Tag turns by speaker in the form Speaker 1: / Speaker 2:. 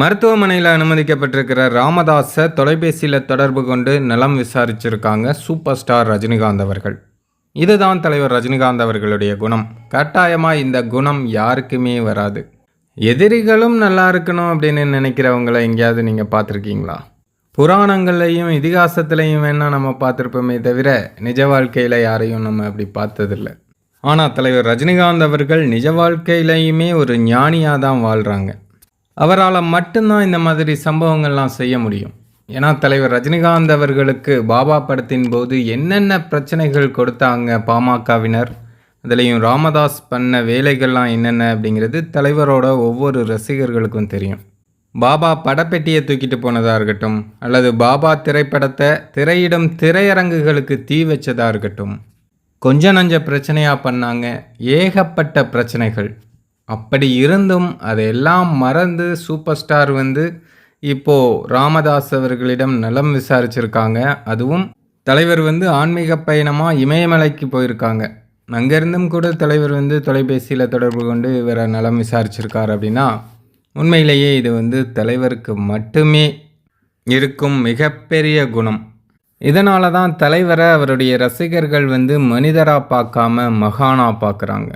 Speaker 1: மருத்துவமனையில் அனுமதிக்கப்பட்டிருக்கிற ராமதாஸை தொலைபேசியில் தொடர்பு கொண்டு நலம் விசாரிச்சிருக்காங்க சூப்பர் ஸ்டார் ரஜினிகாந்த் அவர்கள். இதுதான் தலைவர் ரஜினிகாந்த் அவர்களுடைய குணம். கட்டாயமாக இந்த குணம் யாருக்குமே வராது. எதிரிகளும் நல்லா இருக்கணும் அப்படின்னு நினைக்கிறவங்கள எங்கேயாவது நீங்கள் பார்த்துருக்கீங்களா? புராணங்கள்லையும் இதிகாசத்துலையும் வேணால் நம்ம பார்த்துருப்போமே தவிர நிஜ வாழ்க்கையில் யாரையும் நம்ம அப்படி பார்த்ததில்லை. ஆனால் தலைவர் ரஜினிகாந்த் அவர்கள் நிஜ வாழ்க்கையிலையுமே ஒரு ஞானியாக தான் வாழ்கிறாங்க அவரால் மட்டும்தான் இந்த மாதிரி சம்பவங்கள்லாம் செய்ய முடியும். ஏன்னா தலைவர் ரஜினிகாந்த் அவர்களுக்கு பாபா படத்தின் போது என்னென்ன பிரச்சனைகள் கொடுத்தாங்க பாமகவினர்? அதுலேயும் ராமதாஸ் பண்ண வேலைகள்லாம் என்னென்ன அப்படிங்கிறது தலைவரோட ஒவ்வொரு ரசிகர்களுக்கும் தெரியும். பாபா படப்பெட்டியை தூக்கிட்டு போனதாக இருக்கட்டும் அல்லது பாபா திரைப்படத்தை திரையிடும் திரையரங்குகளுக்கு தீ வச்சதாக இருக்கட்டும். கொஞ்ச நஞ்ச பிரச்சனையாக பண்ணாங்க ஏகப்பட்ட பிரச்சனைகள். அப்படி இருந்தும் அதையெல்லாம் மறந்து சூப்பர் ஸ்டார் வந்து இப்போது ராமதாஸ் அவர்களிடம் நலம் விசாரிச்சிருக்காங்க. அதுவும் தலைவர் வந்து ஆன்மீக பயணமாக இமயமலைக்கு போயிருக்காங்க. அங்கேருந்தும் கூட தலைவர் வந்து தொலைபேசியில் தொடர்பு கொண்டு இவரை நலம் விசாரிச்சிருக்கார் அப்படின்னா உண்மையிலேயே இது வந்து தலைவருக்கு மட்டுமே இருக்கும் மிகப்பெரிய குணம். இதனால தான் தலைவரை அவருடைய ரசிகர்கள் வந்து மனிதராக பார்க்காம மகானா பார்க்குறாங்க.